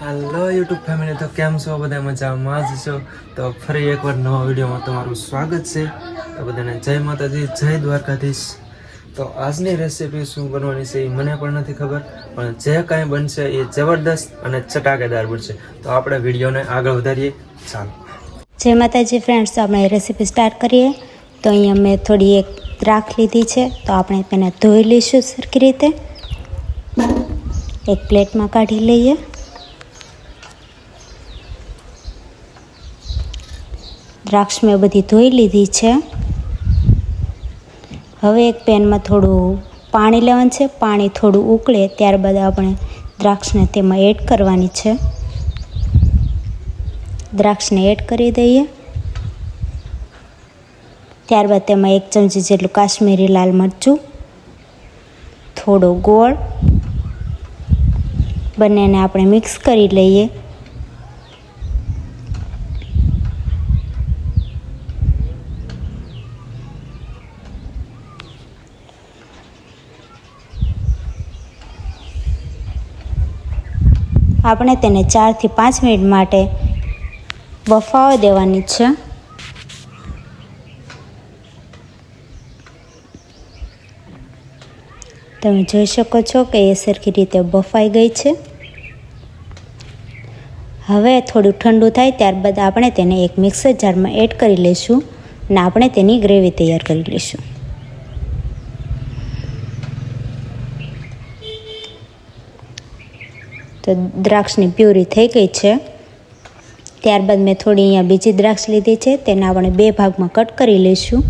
હાલો YouTube family તો કેમ છો? બધા મજામાં જ છો? તો ફરી એકવાર નવા વિડીયોમાં તમારું સ્વાગત છે. તો બધાને જય માતાજી, જય દ્વારકાધીશ. તો આજની રેસીપી શું બનવાની છે એ મને પણ નથી ખબર, પણ જે કાંઈ બનશે એ જબરદસ્ત અને ચટાકેદાર બનશે. તો આપણે વિડીયોને આગળ વધારીએ. ચાલો. જય માતાજી ફ્રેન્ડ્સ તો આપણે રેસીપી સ્ટાર્ટ કરીએ. તો અહીંયા મેં થોડી એક રાખ લીધી છે. તો આપણે તેને ધોઈ લઈશું સરખી રીતે. એક પ્લેટમાં કાઢી લઈએ. દ્રાક્ષ મેં બધી ધોઈ લીધી છે. હવે એક પેનમાં થોડું પાણી લેવાનું છે. પાણી થોડું ઉકળે, ત્યારબાદ આપણે દ્રાક્ષને તેમાં એડ કરવાની છે. દ્રાક્ષને એડ કરી દઈએ. ત્યારબાદ તેમાં એક ચમચી જેટલું કાશ્મીરી લાલ મરચું, થોડો ગોળ, બંનેને આપણે મિક્સ કરી લઈએ. આપણે તેને ચારથી પાંચ મિનિટ માટે બફાવા દેવાની છે. તમે જોઈ શકો છો કે એ સરખી રીતે બફાઈ ગઈ છે. હવે થોડું ઠંડુ થાય ત્યારબાદ આપણે તેને એક મિક્સર જારમાં એડ કરી લઈશું અને આપણે તેની ગ્રેવી તૈયાર કરી લઈશું. તો દ્રાક્ષની પ્યુરી થઈ ગઈ છે. ત્યારબાદ મેં થોડી અહીંયા બીજી દ્રાક્ષ લીધી છે, તેને આપણે બે ભાગમાં કટ કરી લઈશું.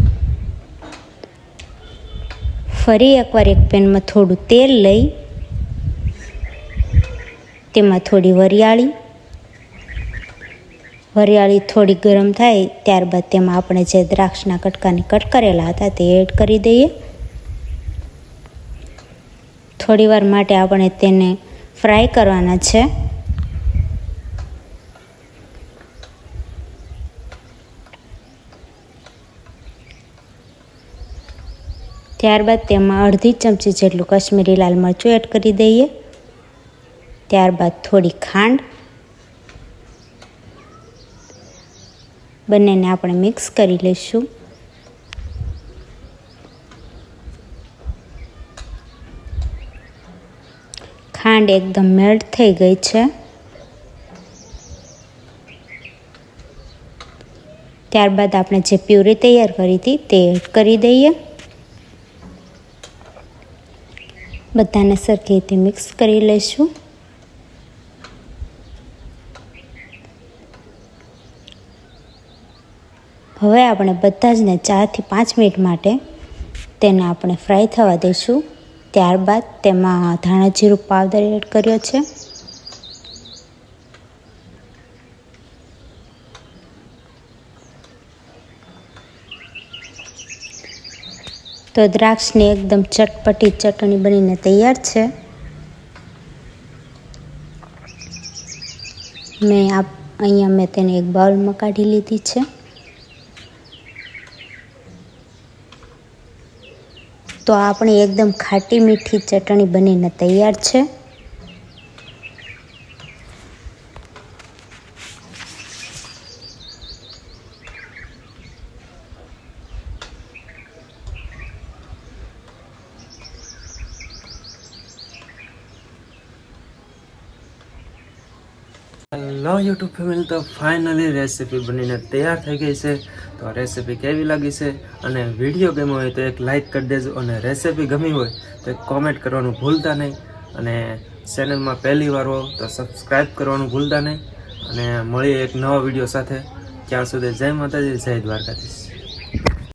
ફરી એકવાર એક પેનમાં થોડું તેલ લઈ, તેમાં થોડી વરિયાળી. વરિયાળી થોડી ગરમ થાય, ત્યારબાદ તેમાં આપણે જે દ્રાક્ષના કટકાને કટ કરેલા હતા તે એડ કરી દઈએ. થોડીવાર માટે આપણે તેને ફ્રાય કરવાના છે. ત્યારબાદ તેમાં અડધી ચમચી જેટલું કશ્મીરી લાલ મરચું એડ કરી દઈએ. ત્યારબાદ થોડી ખાંડ. બંનેને આપણે મિક્સ કરી લઈશું. ખાંડ એકદમ મેલ્ટ થઈ ગઈ છે. ત્યારબાદ આપણે જે પ્યુરી તૈયાર કરી હતી તે એડ કરી દઈએ. બધાને સરખી રીતે મિક્સ કરી લઈશું. હવે આપણે બધા જ ને ચારથી પાંચ મિનિટ માટે તેને આપણે ફ્રાય થવા દઈશું. ત્યારબાદ તેમાં ધાણા જીરું પાવડર એડ કર્યો છે. તો દ્રાક્ષની એકદમ ચટપટી ચટણી બનીને તૈયાર છે. મેં આ અહીંયા મેં તેને એક બાઉલમાં કાઢી લીધી છે. તો આપણી એકદમ ખાટી મીઠી ચટણી બનીને તૈયાર છે. હેલો યુટ્યુબ ફેમિલી તો ફાઇનલી રેસીપી બનીને તૈયાર થઈ ગઈ છે. તો રેસીપી કેવી લાગી છે અને વીડિયો ગમ્યો હોય તો એક લાઈક કરી દેજો અને રેસીપી ગમી હોય તો એક કોમેન્ટ કરવાનું ભૂલતા નહીં. અને ચેનલમાં પહેલી વાર હો તો સબસ્ક્રાઈબ કરવાનું ભૂલતા નહીં. અને મળીએ એક નવા વીડિયો સાથે. ત્યાં સુધી જય માતાજી, જય દ્વારકાધીશ.